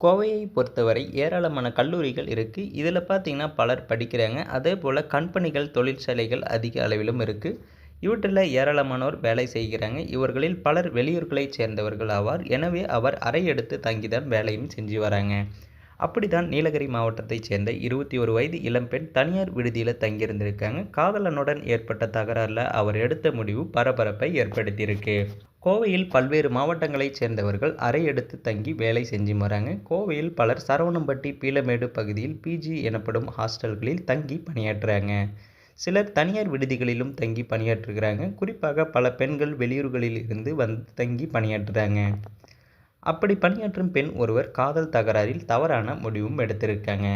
கோவையை பொறுத்தவரை ஏராளமான கல்லூரிகள் இருக்குது இதில் பார்த்தீங்கன்னா பலர் படிக்கிறாங்க. அதே போல் கம்பெனிகள் தொழிற்சாலைகள் அதிக அளவிலும் இருக்குது இவற்றில் ஏராளமானோர் வேலை செய்கிறாங்க. இவர்களில் பலர் வெளியூர்களைச் சேர்ந்தவர்கள் ஆவார். எனவே அவர் அறை எடுத்து தங்கிதான் வேலையும் செஞ்சு வராங்க. அப்படிதான் நீலகிரி மாவட்டத்தைச் சேர்ந்த இருபத்தி ஒரு வயது இளம்பெண் தனியார் விடுதியில் தங்கியிருந்திருக்காங்க. காதலனுடன் ஏற்பட்ட தகராறில் அவர் எடுத்த முடிவு பரபரப்பை ஏற்படுத்தியிருக்கு. கோவையில் பல்வேறு மாவட்டங்களைச் சேர்ந்தவர்கள் அறை எடுத்து தங்கி வேலை செஞ்சு வராங்க. கோவையில் பலர் சரவணம்பட்டி பீலமேடு பகுதியில் பிஜி எனப்படும் ஹாஸ்டல்களில் தங்கி பணியாற்றுறாங்க. சிலர் தனியார் விடுதிகளிலும் தங்கி பணியாற்றுகிறாங்க. குறிப்பாக பல பெண்கள் வெளியூர்களில் இருந்து வந்து தங்கி பணியாற்றுறாங்க. அப்படி பணியாற்றும் பெண் ஒருவர் காதல் தகராறில் தவறான முடிவும் எடுத்திருக்காங்க.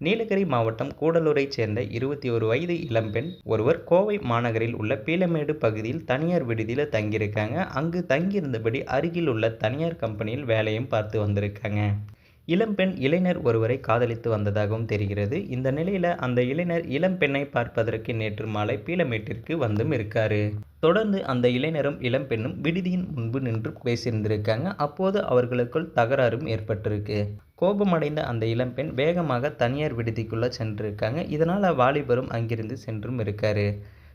நீலகிரி மாவட்டம் கூடலூரைச் சேர்ந்த இருபத்தி ஒரு வயது இளம்பெண் ஒருவர் கோவை மாநகரில் உள்ள பீலமேடு பகுதியில் தனியார் விடுதியில் தங்கியிருக்காங்க. அங்கு தங்கியிருந்தபடி அருகில் உள்ள தனியார் கம்பெனியில் வேலையும் பார்த்து வந்திருக்காங்க. இளம்பெண் இளைஞர் ஒருவரை காதலித்து வந்ததாகவும் தெரிகிறது. இந்த நிலையில் அந்த இளைஞர் இளம்பெண்ணை பார்ப்பதற்கு நேற்று மாலை பீலமேட்டிற்கு வந்தும் இருக்காரு. தொடர்ந்து அந்த இளைஞரும் இளம்பெண்ணும் விடுதியின் முன்பு நின்று பேசியிருந்திருக்காங்க. அப்போது அவர்களுக்குள் தகராறும் ஏற்பட்டிருக்கு. கோபமடைந்த அந்த இளம்பெண் வேகமாக தனியார் விடுதிக்குள்ளே சென்றிருக்காங்க. இதனால் வாலிபரும் அங்கிருந்து சென்றும் இருக்காரு.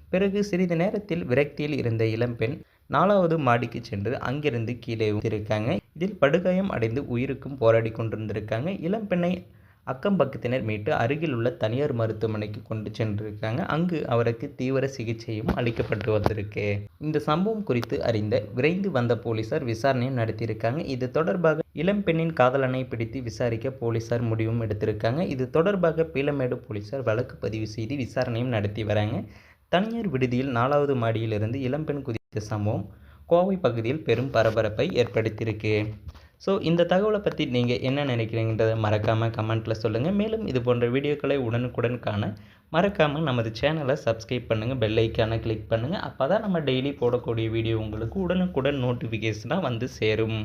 பிறகு சிறிது நேரத்தில் விரக்தியில் இருந்த இளம்பெண் நாலாவது மாடிக்கு சென்று அங்கிருந்து கீழே இருக்காங்க இதில் படுகாயம் அடைந்து உயிருக்கும் போராடி கொண்டிருந்திருக்காங்க. இளம்பெண்ணை அக்கம் பக்கத்தினர் மீட்டு அருகில் உள்ள தனியார் மருத்துவமனைக்கு கொண்டு சென்றிருக்காங்க. அங்கு அவருக்கு தீவிர சிகிச்சையும் அளிக்கப்பட்டு வந்திருக்கு. இந்த சம்பவம் குறித்து அறிந்த விரைந்து வந்த போலீசார் விசாரணையும் நடத்தியிருக்காங்க. இது தொடர்பாக இளம்பெண்ணின் காதலனை பிடித்து விசாரிக்க போலீசார் முடிவும் எடுத்திருக்காங்க. இது தொடர்பாக பீலமேடு போலீசார் வழக்கு பதிவு செய்து விசாரணையும் நடத்தி வராங்க. தனியார் விடுதியில் நாலாவது மாடியிலிருந்து இளம்பெண் குதித்த சம்பவம் கோவை பகுதியில் பெரும் பரபரப்பை ஏற்படுத்தியிருக்கு. ஸோ இந்த தகவலை பற்றி நீங்கள் என்ன நினைக்கிறீங்கன்றதை மறக்காமல் கமெண்ட்டில் சொல்லுங்கள் மேலும் இது போன்ற வீடியோக்களை உடனுக்குடன் காண மறக்காமல் நமது சேனலை சப்ஸ்கிரைப் பண்ணுங்கள் பெல் ஐக்கானை கிளிக் பண்ணுங்கள் அப்போ தான் நம்ம டெய்லி போடக்கூடிய வீடியோ உங்களுக்கு உடனுக்குடன் நோட்டிஃபிகேஷனாக வந்து சேரும்.